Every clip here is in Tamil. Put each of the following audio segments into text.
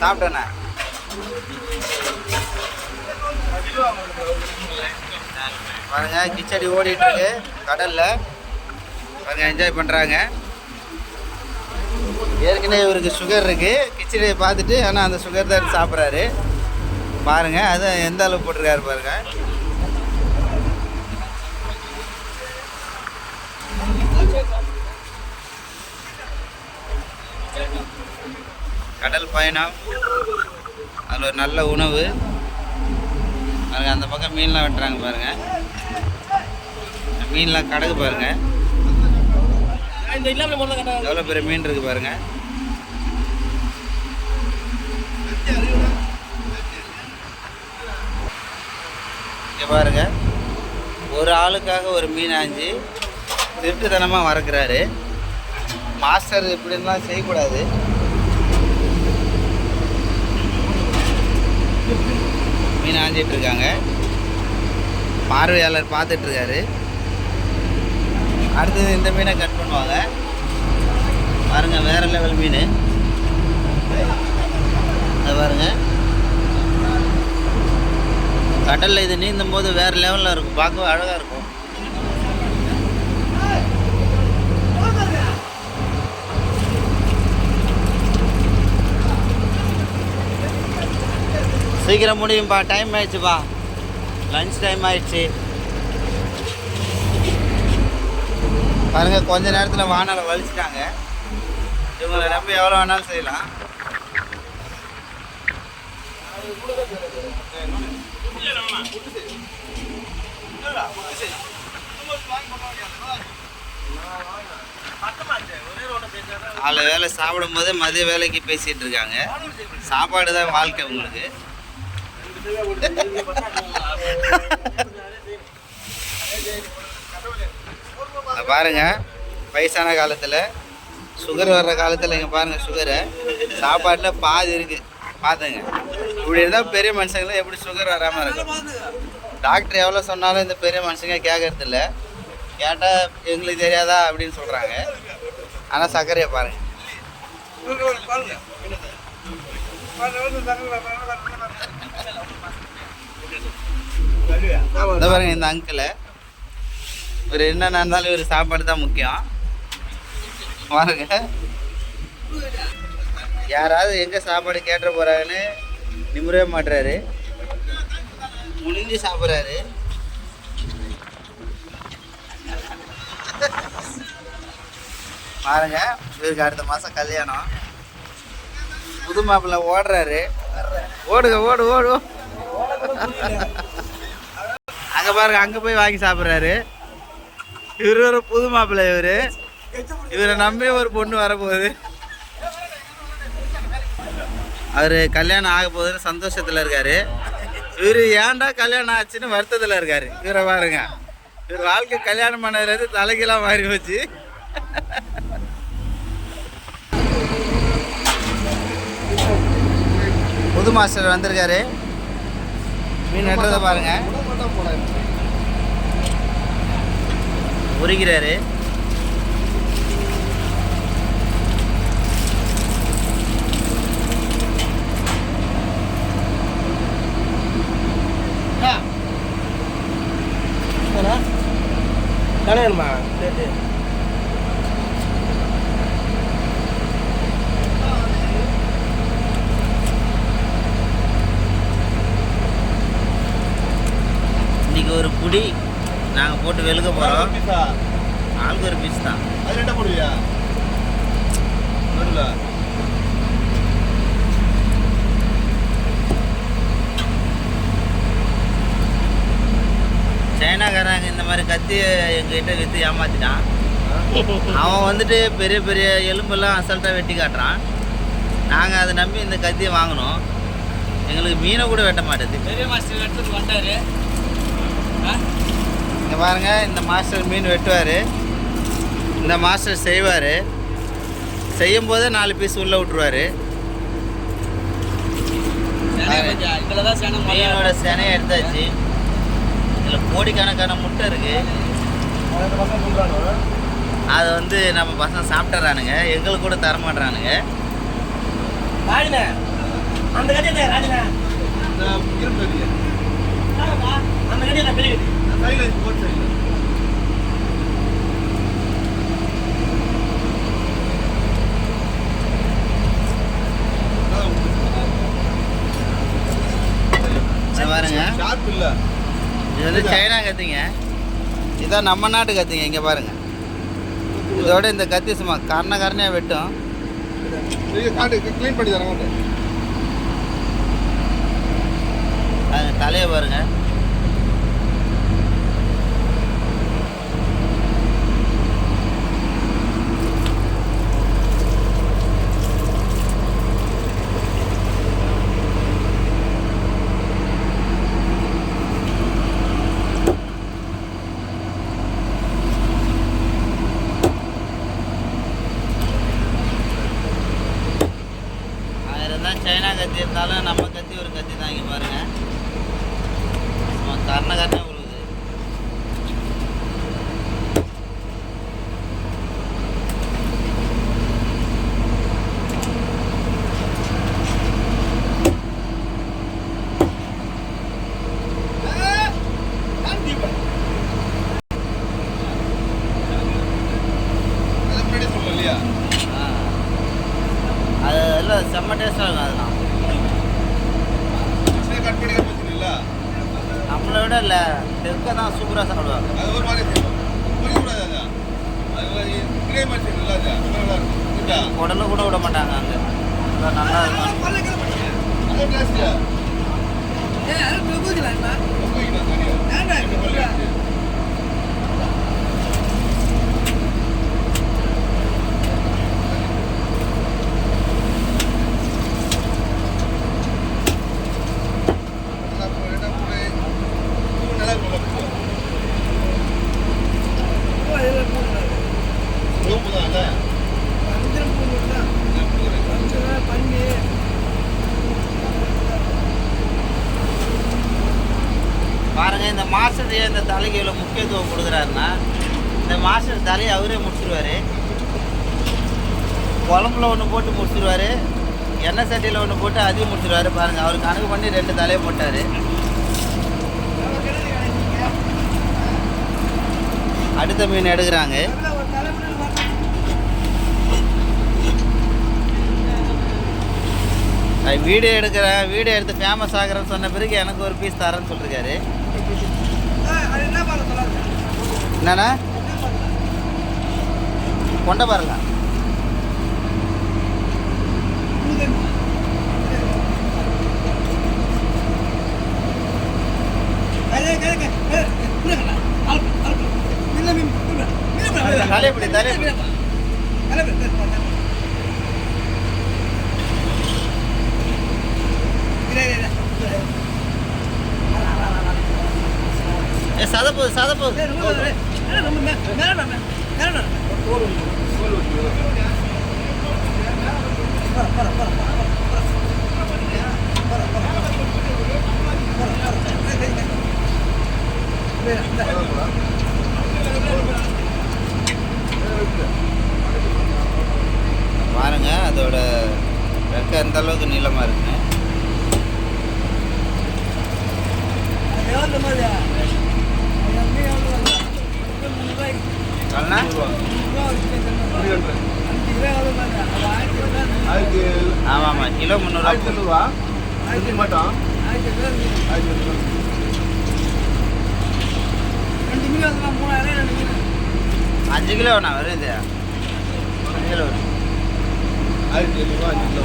சாப்பிட்டேண்ணே. பாருங்க கிச்சடி ஓடிட்டு இருக்கு கடல்ல. பாருங்க என்ஜாய் பண்றாங்க. ஏற்கனவே இவருக்கு சுகர் இருக்கு. கிச்சடியை பார்த்துட்டு ஆனால் அந்த சுகர் தான் சாப்பிட்றாரு. பாருங்க அது எந்த அளவு போட்டிருக்காரு பாருங்க. கடல் பயணம் அதில் ஒரு நல்ல உணவு. பாருங்க அந்த பக்கம் மீன்லாம் வெட்டுறாங்க பாருங்கள் மீன்லாம் கடகு பாருங்க. எவ்வளோ பெரிய மீன் இருக்குது பாருங்கள் இங்க பாருங்க ஒரு ஆளுக்காக ஒரு மீன் ஆஞ்சு திருட்டுத்தனமாக வறக்குறாரு மாஸ்டர் இப்படிலாம் செய்யக்கூடாது. மீன் ஆஞ்சிட்டு இருக்காங்க பார்வையாளர் பார்த்துட்டு இருக்காரு அடுத்தது இந்த மீனை கட் பண்ணுவாங்க. பாருங்க வேற லெவல் மீன். அதை பாருங்க. கடலில் இது நீந்தும் போது வேற லெவல்ல இருக்கும். பார்க்கவே அழகாக இருக்கும். சீக்கிரம் முடியும்பா டைம் ஆயிடுச்சுப்பா. லன்ச் டைம் ஆயிடுச்சு. பாருங்க கொஞ்ச நேரத்தில் வானலை வலிச்சிட்டாங்க. இவங்களை நம்பி எவ்வளோ வேணாலும் செய்யலாம். காலை வேலை சாப்பிடும் போது மதிய வேலைக்கு பேசிகிட்டு இருக்காங்க. சாப்பாடு தான் வாழ்க்கை உங்களுக்கு. பாருங்க வயசான காலத்தில் சுகர் வர்ற காலத்தில் இங்கே பாருங்கள் சுகரை சாப்பாட்டில் பாதி இருக்குது பார்த்துங்க இப்படி இருந்தால் பெரிய மனுஷங்களும் எப்படி சுகர் வராமல் இருக்கும்? டாக்டர் எவ்வளோ சொன்னாலும் இந்த பெரிய மனுஷங்க கேட்கறதில்ல கேட்டால் எங்களுக்கு தெரியாதா அப்படின்னு சொல்கிறாங்க ஆனால் சர்க்கரையை பாருங்கள் இந்த பாருங்க இந்த அங்கிள். இவர் என்ன நடந்தாலும் இவர் சாப்பாடு தான் முக்கியம். பாருங்க. யாராவது எங்க சாப்பாடு கேட்ட போறாங்கன்னு நிமிரவே மாட்டுறாரு முடிஞ்சு சாப்பிட்றாரு. பாருங்க இவருக்கு அடுத்த மாதம் கல்யாணம். புது மாப்பிள்ளை ஓடுறாரு. ஓடுங்க ஓடு ஓடு ஓடு. அங்க பாருங்க அங்க போய் வாங்கி சாப்பிட்றாரு. இவர் ஒரு புது மாப்பிள்ளை இவரு. இவரை நம்பி ஒரு பொண்ணு வரப்போகுது. அவரு கல்யாணம் ஆக போகுதுன்னு சந்தோஷத்துல இருக்காரு. இவரு ஏன்டா கல்யாணம் ஆச்சுன்னு வருத்தத்துல இருக்காரு. இவரை பாருங்க. இவர் வாழ்க்கை கல்யாணம் பண்ணதுலேருந்து தலைக்கெல்லாம் மாறி போச்சு. புது மாஸ்டர் வந்திருக்காரு. மீன் நட்டுறதை பாருங்க. உருகிறாரு கல்யாணமா சரி இன்னைக்கு ஒரு புடி நாங்கள் போட்டு வெளுக்க போகிறோம் ஆளுக்கு ஒரு பீஸ் தான். அது ரெண்டா போடுவியா? நடுவில் சைனாக்காரங்க இந்த மாதிரி கத்தி எங்ககிட்ட விற்று ஏமாத்திட்டான். அவன் வந்துட்டு பெரிய பெரிய எலும்பெல்லாம் அசல்ட்டாக வெட்டி காட்டுறான். நாங்கள் அதை நம்பி இந்த கத்தியை வாங்கினோம். எங்களுக்கு மீனை கூட வெட்ட மாட்டேது. பெரிய மாஸ்டர் எடுத்துட்டு வந்தாரு. இங்கே பாருங்க இந்த மாஸ்டர் மீன் வெட்டுவார். இந்த மாஸ்டர் செய்வார். செய்யும் போதே நாலு பீஸ் உள்ளே விட்ருவாரு இதுல தான் சேனம் மீனோட சினையை எடுத்தாச்சு. இதில் கோடிக்கணக்கான முட்டை இருக்குது அதை வந்து நம்ம பசங்க சாப்பிட்றானுங்க எங்களுக்கு கூட தர மாட்றானுங்க. ராஜனே அந்த கட்டியை ராஜனே இந்த இரும்பு தடியா. அந்த கட்டியை பெரிய கட்டி இந்த சைடுல இருக்கு, போட்டு சைடுல. அதான் இதை பாருங்க ஷார்ப் இல்ல இது வந்து சைனா கத்திங்க. இதான் நம்ம நாட்டு கத்திங்க இங்கே பாருங்க. இதோட இந்த கத்தி சும்மா கரண கரணையாக வெட்டும். க்ளீன் பண்ணி தரேன். அது தலையை பாருங்க ஆயிரம் தான் சைனா கத்தி இருந்தாலும் நம்ம கத்தி ஒரு கத்தி தான் இங்கே பாருங்க. சும்மா கரண கரண விழுகுது அது செம்ம டேஸ்ட்டாக இருக்கும் அதெல்லாம் சரி, கட் பண்ணி கட் பண்ணி இல்ல நம்மளை விட இல்லை தெற்க தான் சூப்பராக சாப்பிடுவாங்க. அது ஒரு மாதிரி குடலை கூட விட மாட்டாங்க அங்கே நல்லா இருக்கும் அது டேஸ்ட் ரொம்ப தனியா ரெண்டு பல்லு இருக்கு. நல்லா போ- என்ன போடு? பூ நல்லா இருக்கும், நல்லா பூ. சோப்பு தான் இல்ல? இந்த பூ இருக்கு. பாருங்க இந்த மாஸ்டர் ஏன் இந்த தலைக்கு இவ்வளோ முக்கியத்துவம் கொடுக்குறாருன்னா தலையை அவரே முடிச்சிருவாரு. குழம்புல ஒன்று போட்டு முடிச்சிருவாரு. எண்ணெய் சட்டியில் ஒன்று போட்டு அதையும் முடிச்சிருவாரு. பாருங்க அவர் கணக்கு பண்ணி ரெண்டு தலையை போட்டார். அடுத்த மீன் எடுக்கிறாங்க. வீடியோ எடுக்கிறேன் வீடியோ எடுத்து ஃபேமஸ் ஆகிறேன்னு சொன்ன பிறகு எனக்கு ஒரு பீஸ் தரேன்னு சொல்லிருக்காரு. என்னண்ணா? கொண்ட பாருங்க. தலையப்படி தலையப்படி ஏ சதப்போது சதப்போது பாருங்க அதோட ரெக்கை எந்த அளவுக்கு நீளமாக இருக்குன்னு. ஆமாம் கிலோ முந்நூறுரூவா ஆயிரத்தி எழுநூறுவா ஆயிரத்தி மட்டும் ஆயிரத்தி எழுநூறு அஞ்சு கிலோ வேணா வரும் இது அஞ்சு கிலோ வரும் ஆயிரத்தி எழுநூறுவா அஞ்சு கிலோ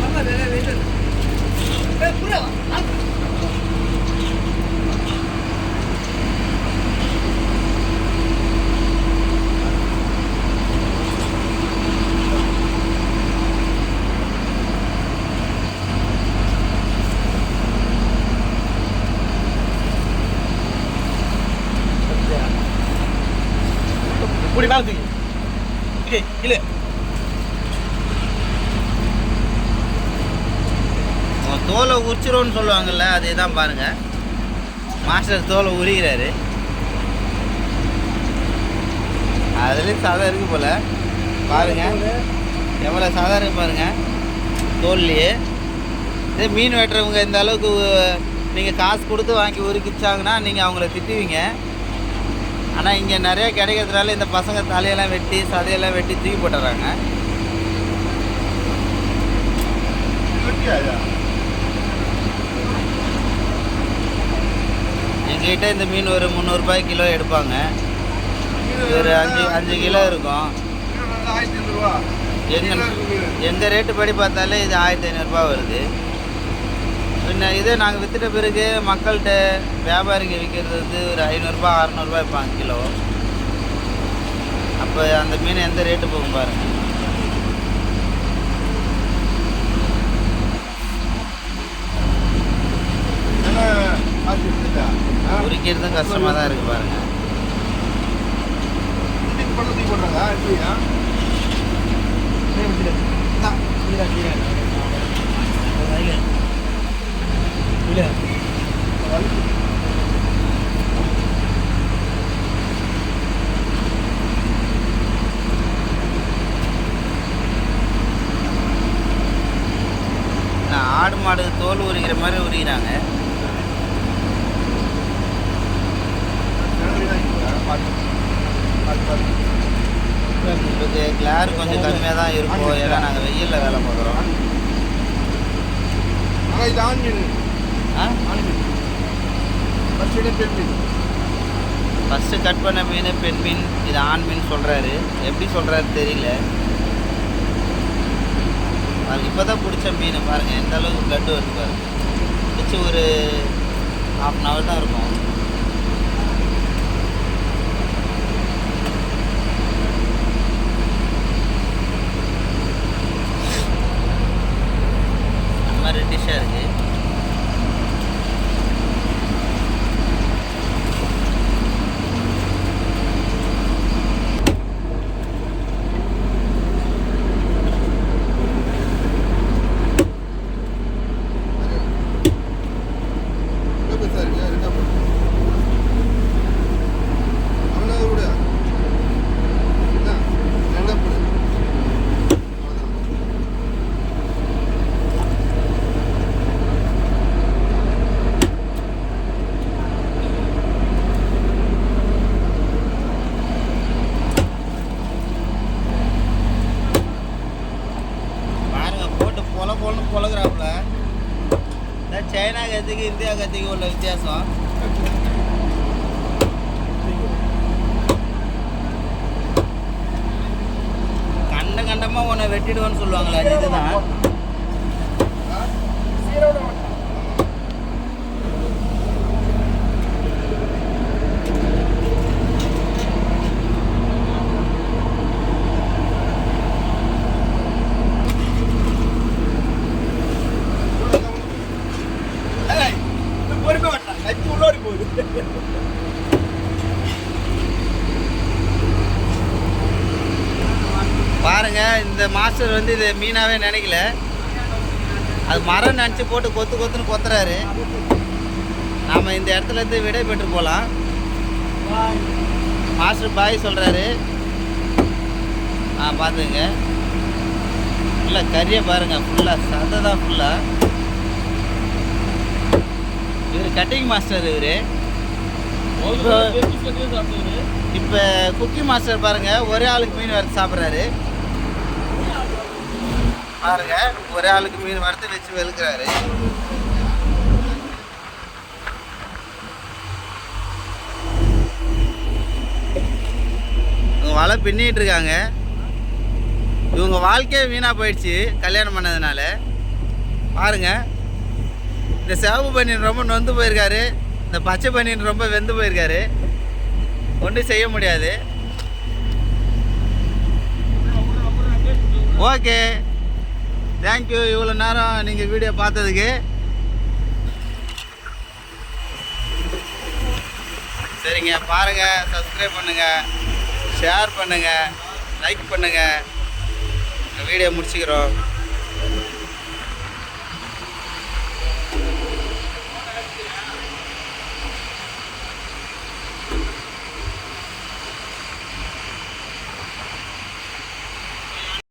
இப்படி மேல தூக்கி இல்லை இல்லை உன் ஹீரோன்னு சொல்லுவாங்கல்ல அதே தான் பாருங்கள் மாஸ்டர் தோலை உரிகிறாரு அதுலேயும் சாதம் இருக்கு போல். பாருங்கள் எவ்வளோ சாதம் இருக்கு பாருங்கள் தோல்லையே. இதே மீன் வெட்டுறவங்க இந்த அளவுக்கு நீங்கள் காசு கொடுத்து வாங்கி உருக்கிச்சாங்கன்னா நீங்கள் அவங்கள திட்டுவீங்க. ஆனால் இங்கே நிறையா கிடைக்கிறதுனால இந்த பசங்க தலையெல்லாம் வெட்டி சதையெல்லாம் வெட்டி தூக்கி போட்டுறாங்க. எங்ககிட்ட இந்த மீன் ஒரு முந்நூறுபாய் கிலோ எடுப்பாங்க. ஒரு அஞ்சு அஞ்சு கிலோ இருக்கும். ஆயிரத்தி எங்கள் எங்கள் ரேட்டு படி பார்த்தாலே இது ஆயிரத்தி ஐநூறுரூபா வருது. பின்ன இதே நாங்கள் விற்றுட்ட பிறகு மக்கள்கிட்ட வியாபாரிக்கு விற்கிறது வந்து ஒரு ஐநூறுரூபா அறநூறுபா விற்பாங்க கிலோ. அப்போ அந்த மீன் எந்த ரேட்டு போகும் பாருங்கள் ஆ உரிக்கிறதும் கஷ்டமாக தான் இருக்குது பாருங்க. இதுக்கு பண்ண தூக்கி போடுறாங்க எப்படியா நான் ஆடு மாடு தோல் உரிக்கிற மாதிரி உரிக்கிறாங்க. உங்களுக்கு கிளார் கொஞ்சம் கம்மியாக தான் இருக்கும். ஏன்னா நாங்கள் வெயிலில் வேலை பார்க்குறோம். ஃபஸ்ட்டு கட் பண்ண மீன் பெண் மீன் இது ஆண் மீன் சொல்கிறாரு எப்படி சொல்கிறாரு தெரியல. அது இப்போ தான் பிடிச்ச மீன் பாருங்கள் எந்த அளவுக்கு ப்ளட் வருது பாருங்க. பிடிச்சி ஒரு ஹாஃப் அன் ஹவர் தான் இருக்கும். அந்த மாதிரி டிஷ்ஷாக இருக்குது எவ்வளோ பெருசா இருக்கு ரெண்டா போடு அவனாவது விடு என்ன ரெண்டா போடு அவ்வளோதான் பாருங்க போட்டு பொல பொலன்னு பொலகுறாப்புல இந்த சைனா கத்திக்கு இந்தியா கத்திக்கு உள்ள வித்தியாசம் கண்ட கண்டமா உன்னை வெட்டிடுவேன்னு சொல்லுவாங்களே இதுதான் மாஸ்டர் வந்து இது மீனாவே நினைக்கல. அது மரம் நினச்சி போட்டு கொத்து கொத்துன்னு கொத்துறாரு. நாம இந்த இடத்துல இருந்து விடை பெற்று போகலாம் மாஸ்டர் பாய் சொல்கிறாரு ஆ பார்த்துங்க ஃபுல்லாக கறியை பாருங்கள் ஃபுல்லாக சதை தான் ஃபுல்லாக இவர் கட்டிங் மாஸ்டர் இவர். இப்போ குக்கி மாஸ்டர் பாருங்க ஒரே ஆளுக்கு மீன் வறுத்து சாப்பிட்றாரு. பாருங்க ஒரே ஆளுக்கு மீன் வறுத்து வச்சு வெளுக்கிறாரு. வலை பின்னிட்டு இருக்காங்க. இவங்க வாழ்க்கையே வீணாக போயிடுச்சு கல்யாணம் பண்ணதுனால. பாருங்க இந்த சேவு பனியன் ரொம்ப நொந்து போயிருக்காரு இந்த பச்சை பனியன் ரொம்ப வெந்து போயிருக்காரு. ஒன்றும் செய்ய முடியாது. ஓகே. தேங்க்யூ இவ்வளோ நேரம் நீங்கள் வீடியோ பார்த்ததுக்கு. சரிங்க. பாருங்கள் சப்ஸ்கிரைப் பண்ணுங்கள் ஷேர் பண்ணுங்கள் லைக் பண்ணுங்கள் வீடியோ முடிச்சுக்கிறோம்.